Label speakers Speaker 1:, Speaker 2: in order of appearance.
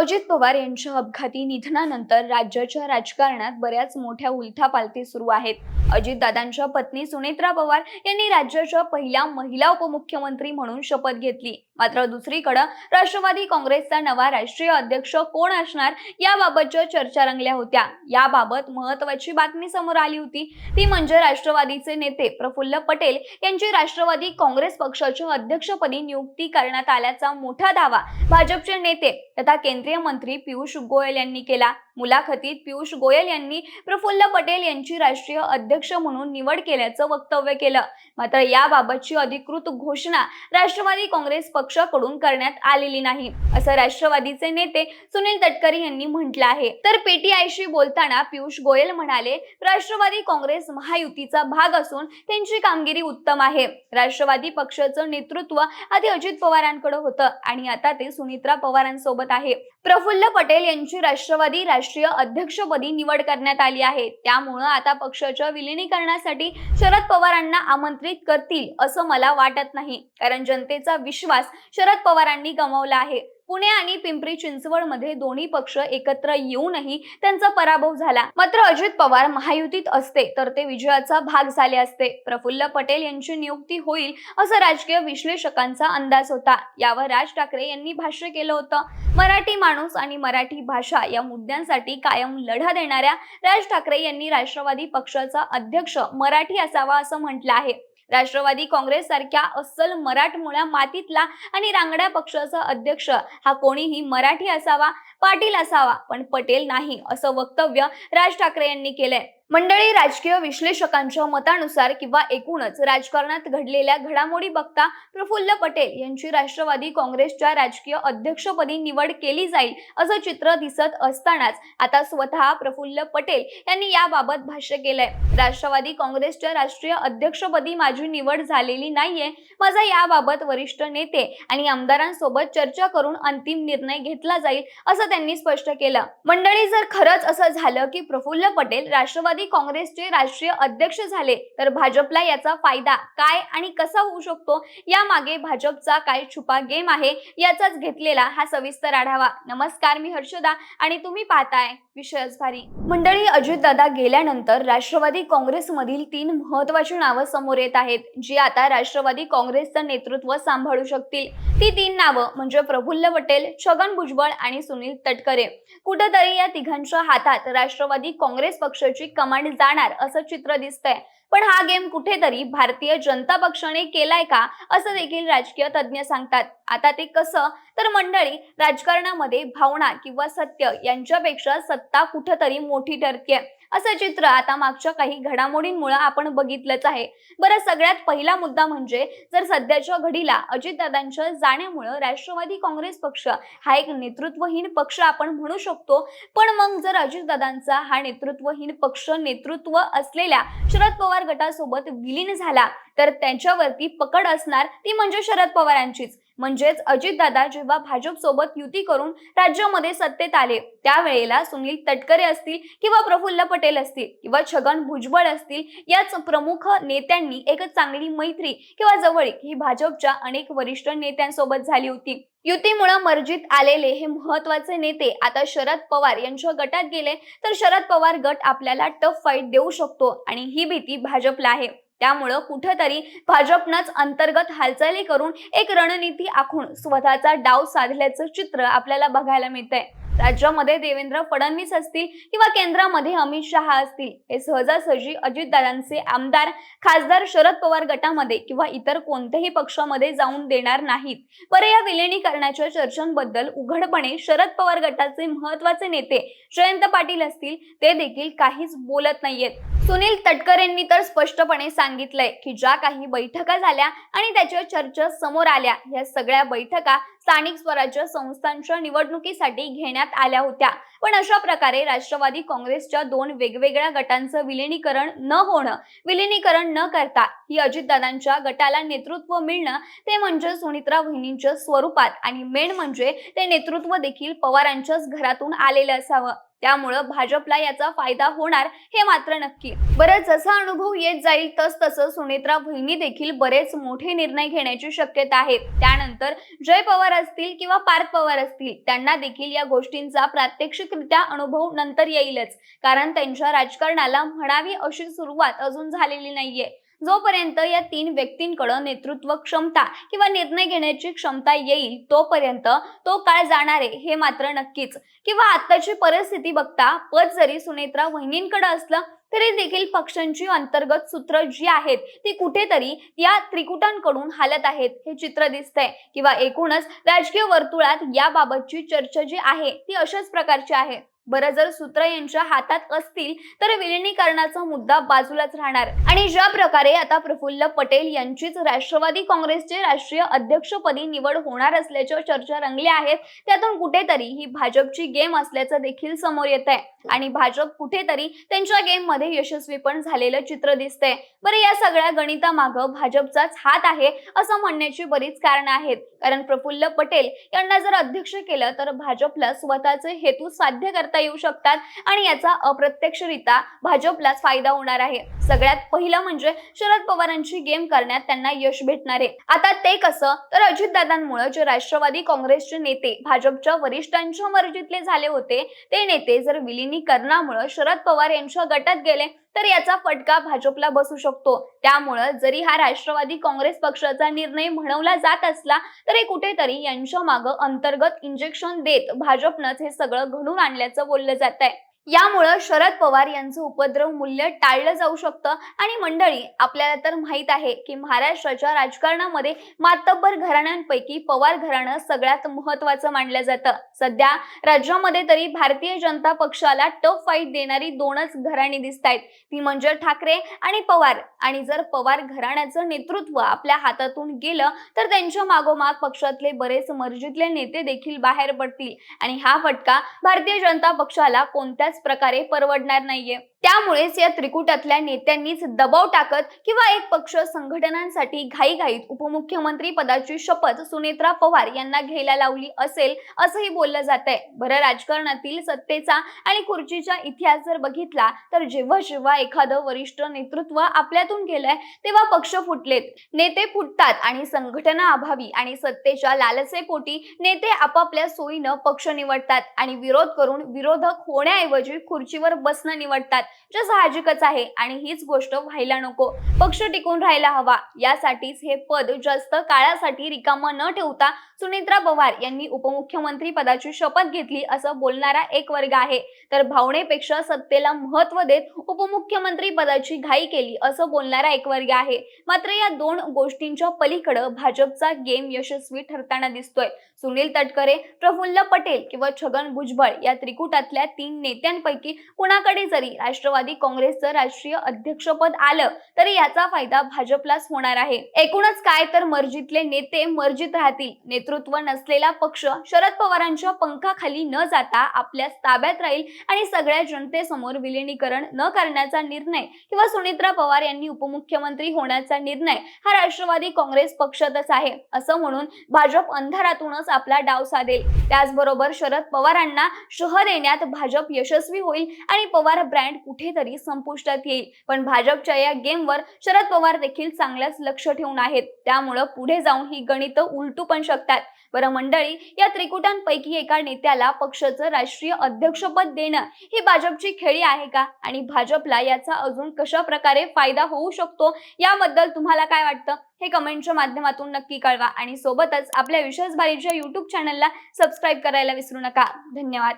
Speaker 1: अजित पवार यांच्या अपघाती निधनानंतर राज्याच्या राजकारणात बऱ्याच मोठ्या उलथापालथी सुरू आहेत. अजितदादांच्या पत्नी सुनेत्रा पवार यांनी राज्याच्या पहिल्या महिला उपमुख्यमंत्री म्हणून शपथ घेतली. मात्र दुसरीकडे राष्ट्रवादी काँग्रेसचा नवा राष्ट्रीय अध्यक्ष कोण असणार याबाबतच्या चर्चा रंगल्या होत्या. याबाबत महत्वाची बातमी समोर आली होती. ती म्हणजे राष्ट्रवादीचे नेते प्रफुल्ल पटेल यांची राष्ट्रवादी काँग्रेस पक्षाच्या अध्यक्षपदी नियुक्ती करण्यात आल्याचा मोठा दावा भाजपचे नेते तथा केंद्रीय मंत्री पियुष गोयल यांनी केला. मुलाखतीत पियुष गोयल यांनी प्रफुल्ल पटेल यांची राष्ट्रीय अध्यक्ष म्हणून निवड केल्याचं वक्तव्य केलं. मात्र याबाबतची अधिकृत घोषणा राष्ट्रवादी काँग्रेस पक्षाकडून करण्यात आलेली नाही असं राष्ट्रवादीचे नेते सुनील तटकरे यांनी म्हटलं आहे. तर पीटीआयशी बोलताना पियुष गोयल म्हणाले राष्ट्रवादी काँग्रेस महायुतीचा भाग असून त्यांची कामगिरी उत्तम आहे. राष्ट्रवादी पक्षाचं नेतृत्व आधी अजित पवारांकडे होतं आणि आता ते सुनित्रा पवारांसोबत आहे. प्रफुल्ल पटेल यांची राष्ट्रवादी राष्ट्रीय अध्यक्षपदी निवड करण्यात आली आहे. त्यामुळं आता पक्षाच्या विलिनीकरणासाठी शरद पवारांना आमंत्रित करतील असं मला वाटत नाही. कारण जनतेचा विश्वास शरद पवारांनी गमावला आहे. पुणे आणि पिंपरी चिंचवडमध्ये दोन्ही पक्ष एकत्र येऊनही त्यांचा पराभव झाला. मात्र अजित पवार महायुतीत असते तर ते विजयाचा भाग झाले असते. प्रफुल्ल पटेल यांची नियुक्ती होईल असं राजकीय विश्लेषकांचा अंदाज होता. यावर राज ठाकरे यांनी भाष्य केलं होतं. मराठी माणूस आणि मराठी भाषा या मुद्द्यांसाठी कायम लढा देणाऱ्या राज ठाकरे यांनी राष्ट्रवादी पक्षाचा अध्यक्ष मराठी असावा असं म्हटलं आहे. राष्ट्रवादी काँग्रेस सारख्या अस्सल मराठमोळ्या मातीतला आणि रांगड्या पक्षाचा अध्यक्ष हा कोणीही मराठी असावा पाटील असावा पण पटेल नाही असं वक्तव्य राज ठाकरे यांनी केलंय. मंडळी राजकीय विश्लेषकांच्या मतानुसार किंवा एकूणच राजकारणात घडलेल्या घडामोडी बघता प्रफुल्ल पटेल यांची राष्ट्रवादी काँग्रेसच्या राजकीय अध्यक्षपदी निवड केली जाईल असं चित्र दिसत असतानाच आता स्वतः प्रफुल्ल पटेल यांनी याबाबत भाष्य केलंय. राष्ट्रवादी काँग्रेसच्या राष्ट्रीय अध्यक्षपदी माझी निवड झालेली नाहीये. माझा याबाबत वरिष्ठ नेते आणि आमदारांसोबत चर्चा करून अंतिम निर्णय घेतला जाईल असं त्यांनी स्पष्ट केलं. मंडळी जर खरंच असं झालं की प्रफुल्ल पटेल राष्ट्रवादी राष्ट्रवादी काँग्रेसचे राष्ट्रीय अध्यक्ष झाले तर भाजपला याचा फायदा काय आणि कसा होऊ शकतो? यामागे भाजपचा काय छुपा गेम आहे याचाच घेतलेला हा सविस्तर आढावा. नमस्कार मी हर्षदा आणि तुम्ही पाहताय विषयच भारी. मंडळी अजितदादा गेल्यानंतर राष्ट्रवादी काँग्रेसमधील तीन महत्वाची नावं समोर येत आहेत जी आता राष्ट्रवादी काँग्रेसचं नेतृत्व सांभाळू शकतील. ती तीन नावं म्हणजे प्रफुल्ल पटेल छगन भुजबळ आणि सुनील तटकरे. कुठेतरी या तिघांच्या हातात राष्ट्रवादी काँग्रेस पक्षाची कमान कमांड जाणार असं चित्र दिसतंय. पण हा गेम कुठेतरी भारतीय जनता पक्षाने केलाय का? असं देखील राजकीय तज्ज्ञ सांगतात. आता ते कसं? तर मंडळी राजकारणामध्ये भावना किंवा सत्य यांच्यापेक्षा सत्ता कुठंतरी मोठी ठरते असं चित्र आता मागच्या काही घडामोडींमुळे आपण बघितलंच आहे. बरं सगळ्यात पहिला मुद्दा म्हणजे जर सध्याच्या घडीला अजितदादांच्या जाण्यामुळं राष्ट्रवादी काँग्रेस पक्ष हा एक नेतृत्वहीन पक्ष आपण म्हणू शकतो. पण मग जर अजितदादांचा हा नेतृत्वहीन पक्ष नेतृत्व असलेल्या शरद पवार गटासोबत विलीन झाला तर त्यांच्यावरती पकड असणार ती म्हणजे शरद पवारांचीच. म्हणजेच अजितदादा जेव्हा भाजप सोबत युती करून राज्यामध्ये सत्तेत आले त्यावेळेला सुनील तटकरे असतील किंवा प्रफुल्ल पटेल असतील किंवा छगन भुजबळ असतील याच प्रमुख नेत्यांनी एक चांगली मैत्री किंवा जवळीक ही भाजपच्या अनेक वरिष्ठ नेत्यांसोबत झाली होती. युतीमुळे मर्जीत आलेले हे महत्त्वाचे नेते आता शरद पवार यांच्या गटात गेले तर शरद पवार गट आपल्याला टफ फाईट देऊ शकतो आणि ही भीती भाजपला आहे. त्यामुळं कुठंतरी भाजपनंच अंतर्गत हालचाली करून एक रणनीती आखून स्वतःचा डाव साधल्याचं चित्र आपल्याला बघायला मिळतंय. राज्यामध्ये देवेंद्र फडणवीस असतील किंवा केंद्रामध्ये अमित शहा असतील हे सहजासहजी अजितदादांचे आमदार खासदार शरद पवार गटामध्ये किंवा इतर कोणत्याही पक्षामध्ये जाऊन देणार नाहीत. बरं या विलिनीकरणाच्या चर्चांबद्दल उघडपणे शरद पवार गटाचे महत्त्वाचे नेते जयंत पाटील असतील ते देखील काहीच बोलत नाहीयेत. सुनील तटकरेंनी तर स्पष्टपणे सांगितलंय की ज्या काही बैठका झाल्या आणि त्याच्या चर्चा समोर आल्या या सगळ्या बैठका स्थानिक स्वराज्य संस्थांच्या निवडणुकीसाठी घेण्यात आल्या होत्या. पण अशा प्रकारे राष्ट्रवादी काँग्रेसच्या दोन वेगवेगळ्या गटांचं विलिनीकरण न होणं विलिनीकरण न करता ही अजितदादांच्या गटाला नेतृत्व मिळणं ते म्हणजे सुनित्रा वहिनींच्या स्वरूपात आणि मेन म्हणजे ते नेतृत्व देखील पवारांच्याच घरातून आलेलं असावं. त्यामुळं भाजपला याचा फायदा होणार हे मात्र नक्की. बरं जसा अनुभव येत जाईल तस तसं सुनेत्रा वहिनी देखील बरेच मोठे निर्णय घेण्याची शक्यता आहे. त्यानंतर जय पवार असतील किंवा पार्थ पवार असतील त्यांना देखील या गोष्टींचा प्रात्यक्षिकरित्या अनुभव नंतर येईलच. कारण त्यांच्या राजकारणाला म्हणावी अशी सुरुवात अजून झालेली नाहीये. जोपर्यंत या तीन व्यक्तींकडे नेतृत्व क्षमता किंवा निर्णय घेण्याची क्षमता येईल तोपर्यंत तो काळ जाणार आहे हे मात्र नक्कीच. किंवा आताची परिस्थिती बघता पद जरी सुनेत्रा वहिनींकडे असलं तरी देखील पक्षांची अंतर्गत सूत्र जी आहेत ती कुठेतरी या त्रिकुटांकडून हालत आहेत हे चित्र दिसतंय. किंवा एकूणच राजकीय वर्तुळात याबाबतची चर्चा जी आहे ती अशाच प्रकारची आहे. बरं जर सूत्र यांच्या हातात असतील तर विलिनीकरणाचा मुद्दा बाजूलाच राहणार. आणि ज्या प्रकारे आता प्रफुल्ल पटेल यांचीच राष्ट्रवादी काँग्रेसचे राष्ट्रीय अध्यक्षपदी निवड होणार असल्याच्या चर्चा रंगल्या आहेत त्यातून कुठेतरी ही भाजपची गेम असल्याचं देखील समोर येत आहे आणि भाजप कुठेतरी त्यांच्या गेममध्ये यशस्वी पण झालेलं चित्र दिसतंय. बरं या सगळ्या गणितामागं भाजपचाच हात आहे असं म्हणण्याची बरीच कारणं आहेत. कारण प्रफुल्ल पटेल यांना जर अध्यक्ष केलं तर भाजपला स्वतःचे हेतू साध्य करता येऊ शकतात आणि याचा अप्रत्यक्षरित्या भाजपलाच फायदा होणार आहे. सगळ्यात पहिलं म्हणजे शरद पवारांची गेम करण्यात त्यांना यश भेटणार आहे. आता ते कसं? तर अजितदादांमुळे जे राष्ट्रवादी काँग्रेसचे नेते भाजपच्या वरिष्ठांच्या मर्जीतले झाले होते ते नेते जर विलिनीकरणामुळे शरद पवार यांच्या गटात गेले तर याचा फटका भाजपला बसू शकतो. त्यामुळं जरी हा राष्ट्रवादी काँग्रेस पक्षाचा निर्णय म्हणवला जात असला तरी कुठेतरी यांच्या मागं अंतर्गत इंजेक्शन देत भाजपनंच हे सगळं घडून आणल्याचं बोललं जात आहे यामुळं शरद पवार यांचं उपद्रव मूल्य टाळलं जाऊ शकतं. आणि मंडळी आपल्याला तर माहीत आहे की महाराष्ट्राच्या राजकारणामध्ये मातब्बर घराण्यांपैकी पवार घराणं सगळ्यात महत्वाचं मानलं जातं. सध्या राज्यामध्ये तरी भारतीय जनता पक्षाला टफ फाईट देणारी दोनच घराणी दिसत आहेत ती म्हणजे ठाकरे आणि पवार. आणि जर पवार घराण्याचं नेतृत्व आपल्या हातातून गेलं तर त्यांच्या मागोमाग पक्षातले बरेच मर्जीतले नेते देखील बाहेर पडतील. आणि हा फटका भारतीय जनता पक्षाला कोणत्याच प्रकारे परवडणार नाहीये. त्यामुळेच या त्रिकुटातल्या नेत्यांनीच दबाव टाकत किंवा एक पक्ष संघटनांसाठी घाईघाईत उपमुख्यमंत्री पदाची शपथ सुनेत्रा पवार यांना घ्यायला लावली असेल असंही बोललं जात आहे बरं राजकारणातील सत्तेचा आणि खुर्चीचा इतिहास जर बघितला तर जेव्हा जेव्हा एखादं वरिष्ठ नेतृत्व आपल्यातून गेलंय तेव्हा पक्ष फुटलेत. नेते फुटतात आणि संघटना अभावी आणि सत्तेच्या लालसेपोटी नेते आपापल्या सोयीनं पक्ष निवडतात आणि विरोध करून विरोधक होण्याऐवजी खुर्चीवर बसणं निवडतात. जे साहजिकच आहे. आणि हीच गोष्ट व्हायला नको. पक्ष टिकून राहायला हवा. यासाठीच हे पद जास्त काळासाठी रिकामा न ठेवता सुनेत्रा पवार यांनी उपमुख्यमंत्री पदाची शपथ घेतली असं बोलणारा एक वर्ग आहे. तर भावनेपेक्षा सत्तेला महत्त्व देत उपमुख्यमंत्री पदाची घाई केली असं बोलणारा एक वर्ग आहे. मात्र या दोन गोष्टींच्या पलीकडे भाजपचा गेम यशस्वी ठरताना दिसतोय. सुनील तटकरे प्रफुल्ल पटेल किंवा छगन भुजबळ या त्रिकुटातल्या तीन नेत्यांपैकी कुणाकडे जरी राष्ट्रवादी काँग्रेसचं राष्ट्रीय अध्यक्षपद आलं तरी याचा फायदा भाजपलाच होणार आहे. एकूणच काय तर मर्जीतले नेते मर्जीत राहतील. नेतृत्व नसलेला पक्ष शरद पवारांच्या पंखाखाली न जाता आपल्या ताब्यात राहील आणि सगळ्या जनतेसमोर विलिनीकरण न करण्याचा निर्णय किंवा सुनित्रा पवार यांनी उपमुख्यमंत्री होण्याचा निर्णय हा राष्ट्रवादी काँग्रेस पक्षातच आहे असं म्हणून भाजप अंधारातूनच आपला डाव साधेल. त्याचबरोबर शरद पवारांना शह देण्यात भाजप यशस्वी होईल आणि पवार ब्रँड कुठेतरी संपुष्टात येईल. पण भाजपच्या या गेमवर शरद पवार देखील चांगल्याच लक्ष ठेवून आहेत. त्यामुळं पुढे जाऊन ही गणित उलटू पण शकतात. बरं मंडळी या त्रिकुटांपैकी एका नेत्याला पक्षाचं राष्ट्रीय अध्यक्षपद देणं ही भाजपची खेळी आहे का? आणि भाजपला याचा अजून कशा प्रकारे फायदा होऊ शकतो? याबद्दल तुम्हाला काय वाटतं? हे कमेंटच्या माध्यमातून नक्की कळवा. आणि सोबतच आपल्या विशेष भारीच्या युट्यूब चॅनलला सबस्क्राईब करायला विसरू नका. धन्यवाद.